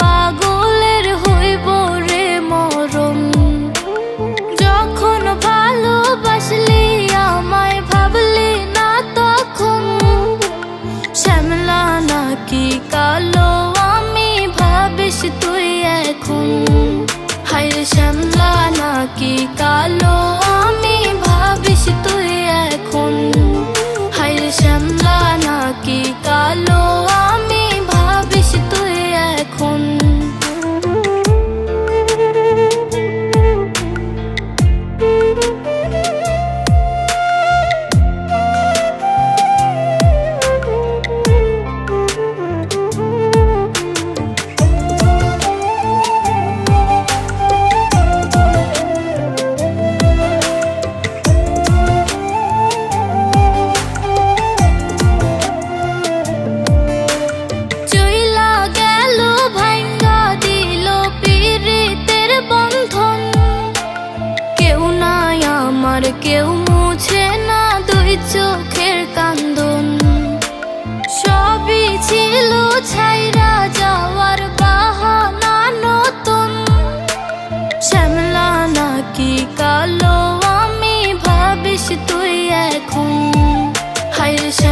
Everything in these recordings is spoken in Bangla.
পাগলের হইব রে মরম যখন ভালোবাসলি, আমায় ভাবলি না তখন। শ্যামলা নাকি কালো, আমি ভাবিস তুই এখন। হায় শ্যামলা নাকি কালো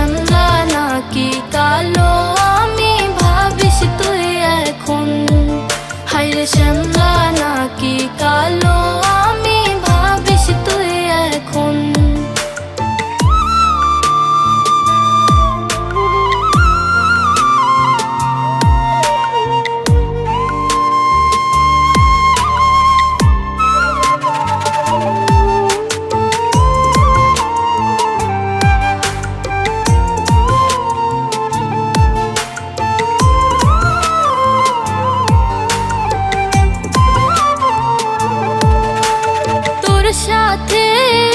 ঠান্ডা নাকি কালো? আমি ভাবিস তুই এখন? হাইরে শ্যাম সাথে